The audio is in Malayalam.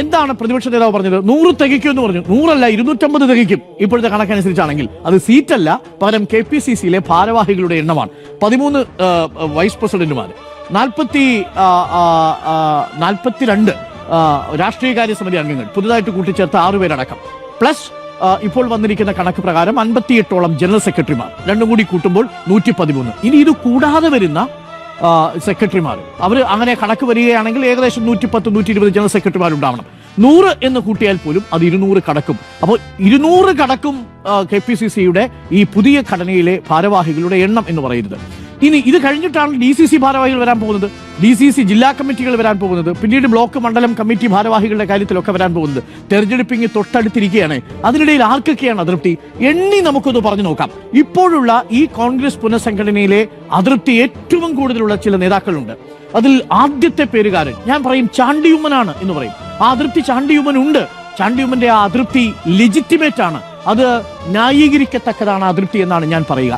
എന്താണ് പ്രതിപക്ഷ നേതാവ് പറഞ്ഞത്? നൂറ് തികയ്ക്കും എന്ന് പറഞ്ഞു. നൂറല്ല ഇരുന്നൂറ്റമ്പത് തികയ്ക്കും. ഇപ്പോഴത്തെ കണക്കനുസരിച്ചാണെങ്കിൽ. അത് സീറ്റല്ല പകരം കെ പി സി സിയിലെ ഭാരവാഹികളുടെ എണ്ണമാണ്. പതിമൂന്ന് വൈസ് പ്രസിഡന്റുമാർ നാൽപ്പത്തി നാൽപ്പത്തിരണ്ട് രാഷ്ട്രീയകാര്യ സമിതി അംഗങ്ങൾ. പുതുതായിട്ട് കൂട്ടിച്ചേർത്ത ആറുപേരടക്കം പ്ലസ് ഇപ്പോൾ വന്നിരിക്കുന്ന കണക്ക് പ്രകാരം അൻപത്തിയെട്ടോളം ജനറൽ സെക്രട്ടറിമാർ. രണ്ടും കൂടി കൂട്ടുമ്പോൾ നൂറ്റി പതിമൂന്ന് ഇനി ഇത് കൂടാതെ വരുന്ന സെക്രട്ടറിമാർ അവർ അങ്ങനെ കണക്ക് വരികയാണെങ്കിൽ ഏകദേശം നൂറ്റി പത്ത് നൂറ്റി ഇരുപത് ജനറൽ സെക്രട്ടറിമാരുണ്ടാവണം. നൂറ് എന്ന് കൂട്ടിയാൽ പോലും അത് ഇരുന്നൂറ് കടക്കും. അപ്പോൾ ഇരുന്നൂറ് കടക്കും കെ പി സി സിയുടെ ഈ പുതിയ ഘടനയിലെ ഭാരവാഹികളുടെ എണ്ണം എന്ന് പറയുന്നത് ഇനി ഇത് കഴിഞ്ഞിട്ടാണ് ഡി സി സി ഭാരവാഹികൾ വരാൻ പോകുന്നത്. ഡി സി സി ജില്ലാ കമ്മിറ്റികൾ വരാൻ പോകുന്നത്. പിന്നീട് ബ്ലോക്ക് മണ്ഡലം കമ്മിറ്റി ഭാരവാഹികളുടെ കാര്യത്തിലൊക്കെ വരാൻ പോകുന്നത്. തെരഞ്ഞെടുപ്പിങ് തൊട്ടടുത്തിരിക്കുകയാണ്. അതിനിടയിൽ ആർക്കൊക്കെയാണ് അതൃപ്തി? എണ്ണി നമുക്കൊന്ന് പറഞ്ഞു നോക്കാം. ഇപ്പോഴുള്ള ഈ കോൺഗ്രസ് പുനഃസംഘടനയിലെ അതൃപ്തി ഏറ്റവും കൂടുതലുള്ള ചില നേതാക്കളുണ്ട്. അതിൽ ആദ്യത്തെ പേരുകാരൻ ഞാൻ പറയും ചാണ്ടിയുമ്മനാണ് എന്ന് പറയും. ആ അതൃപ്തി ചാണ്ടിയുമ്മൻ ഉണ്ട് ചാണ്ടിയുമ്മന്റെ ആ അതൃപ്തി ലെജിറ്റിമേറ്റ് ആണ്. അത് ന്യായീകരിക്കത്തക്കതാണ് അതൃപ്തി എന്നാണ് ഞാൻ പറയുക.